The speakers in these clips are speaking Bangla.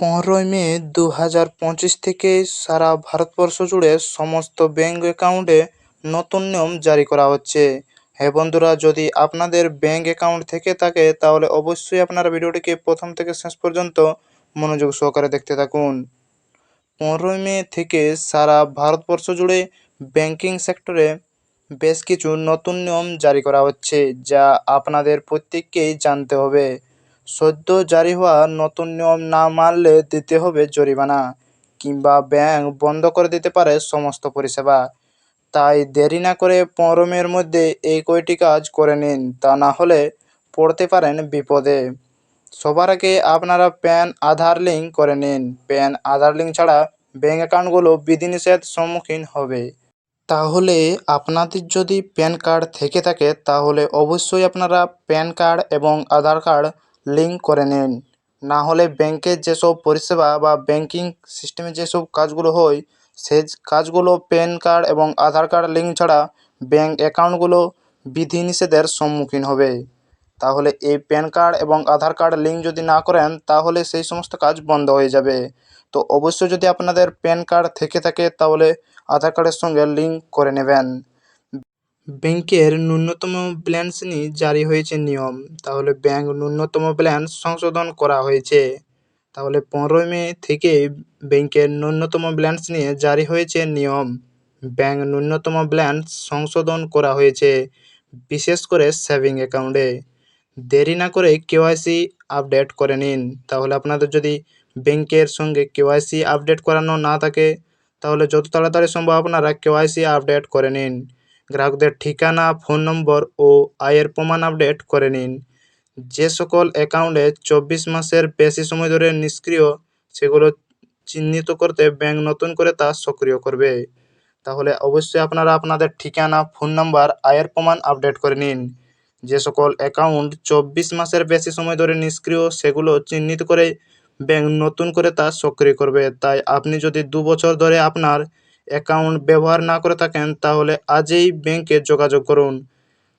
পনেরোই মে দু হাজার পঁচিশ থেকে সারা ভারতবর্ষ জুড়ে সমস্ত ব্যাঙ্ক অ্যাকাউন্টে নতুন নিয়ম জারি করা হচ্ছে। হ্যাঁ বন্ধুরা, যদি আপনাদের ব্যাঙ্ক অ্যাকাউন্ট থেকে থাকে, তাহলে অবশ্যই আপনারা ভিডিওটিকে প্রথম থেকে শেষ পর্যন্ত মনোযোগ সহকারে দেখতে থাকুন। পনেরোই মে থেকে সারা ভারতবর্ষ জুড়ে ব্যাঙ্কিং সেক্টরে বেশ কিছু নতুন নিয়ম জারি করা হচ্ছে, যা আপনাদের প্রত্যেককেই জানতে হবে। সদ্য জারি হওয়া নতুন নিয়ম না মানলে দিতে হবে জরিমানা কিংবা ব্যাংক বন্ধ করে দিতে পারে সমস্ত পরিষেবা। তাই দেরি না করে পনেরো মের মধ্যে এই কয়টি কাজ করে নিন, তা না হলে পড়তে পারেন বিপদে। সবার আগে আপনারা প্যান, আধার লিঙ্ক করে নিন। প্যান, আধার লিঙ্ক ছাড়া ব্যাঙ্ক অ্যাকাউন্টগুলো বিধিনিষেধ সম্মুখীন হবে। তাহলে আপনাদের যদি প্যান কার্ড থেকে থাকে, তাহলে অবশ্যই আপনারা প্যান কার্ড এবং আধার কার্ড লিঙ্ক করে নিন। না হলে ব্যাংকের যেসব পরিষেবা বা ব্যাংকিং সিস্টেমে যেসব কাজগুলো হয়, সেই কাজগুলো প্যান কার্ড এবং আধার কার্ড লিঙ্ক ছাড়া ব্যাঙ্ক অ্যাকাউন্টগুলো বিধিনিষেধের সম্মুখীন হবে। তাহলে এই প্যান কার্ড এবং আধার কার্ড লিঙ্ক যদি না করেন, তাহলে সেই সমস্ত কাজ বন্ধ হয়ে যাবে। তো অবশ্যই যদি আপনাদের প্যান কার্ড থেকে থাকে, তাহলে আধার কার্ডের সঙ্গে লিঙ্ক করে নেবেন। ব্যাংকের ন্যূনতম ব্যালেন্স নিয়ে জারি হয়েছে নিয়ম। তাহলে ব্যাংক ন্যূনতম ব্যালেন্স সংশোধন করা হয়েছে। তাহলে পনেরোই মে থেকে ব্যাংকের ন্যূনতম ব্যালেন্স নিয়ে জারি হয়েছে নিয়ম। ব্যাংক ন্যূনতম ব্যালেন্স সংশোধন করা হয়েছে, বিশেষ করে সেভিং অ্যাকাউন্টে। দেরি না করে কেওয়াইসি আপডেট করে নিন। তাহলে আপনাদের যদি ব্যাংকের সঙ্গে কেওয়াইসি আপডেট করানো না থাকে, তাহলে যত তাড়াতাড়ি সম্ভব আপনারা কেওয়াইসি আপডেট করে নিন। গ্রাহকদের ঠিকানা, ফোন নম্বর ও আয়ের প্রমাণ আপডেট করে নিন। যে সকল অ্যাকাউন্টে চব্বিশ মাসের বেশি সময় ধরে নিষ্ক্রিয়, সেগুলো চিহ্নিত করতে ব্যাংক নতুন করে তা সক্রিয় করবে। তাহলে অবশ্যই আপনারা আপনাদের ঠিকানা, ফোন নাম্বার, আয়ের প্রমাণ আপডেট করে নিন। যে সকল অ্যাকাউন্ট চব্বিশ মাসের বেশি সময় ধরে নিষ্ক্রিয়, সেগুলো চিহ্নিত করে ব্যাংক নতুন করে তা সক্রিয় করবে। তাই আপনি যদি দু বছর ধরে আপনার অ্যাকাউন্ট ব্যবহার না করে থাকেন, তাহলে আজই ব্যাংকে যোগাযোগ করুন।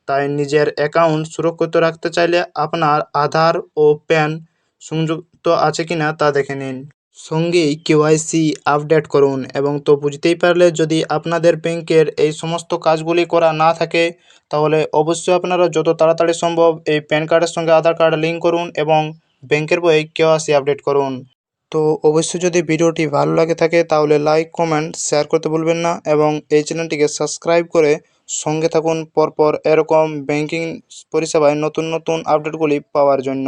তাই নিজের অ্যাকাউন্ট সুরক্ষিত রাখতে চাইলে আপনার আধার ও প্যান সংযুক্ত আছে কি না তা দেখে নিন। সঙ্গেই কেওয়াইসি আপডেট করুন এবং তো বুঝতেই পারলে যদি আপনাদের ব্যাংকের এই সমস্ত কাজগুলি করা না থাকে, তাহলে অবশ্যই আপনারা যত তাড়াতাড়ি সম্ভব এই প্যান কার্ডের সঙ্গে আধার কার্ড লিঙ্ক করুন এবং ব্যাংকের বই কেওয়াইসি আপডেট করুন। তো অবশ্যই যদি ভিডিওটি ভালো লাগে থাকে, তাহলে লাইক কমেন্ট শেয়ার করতে ভুলবেন না এবং এই চ্যানেলটিকে সাবস্ক্রাইব করে সঙ্গে থাকুন পরপর এরকম ব্যাংকিং পরিষেবায় নতুন নতুন আপডেটগুলি পাওয়ার জন্য।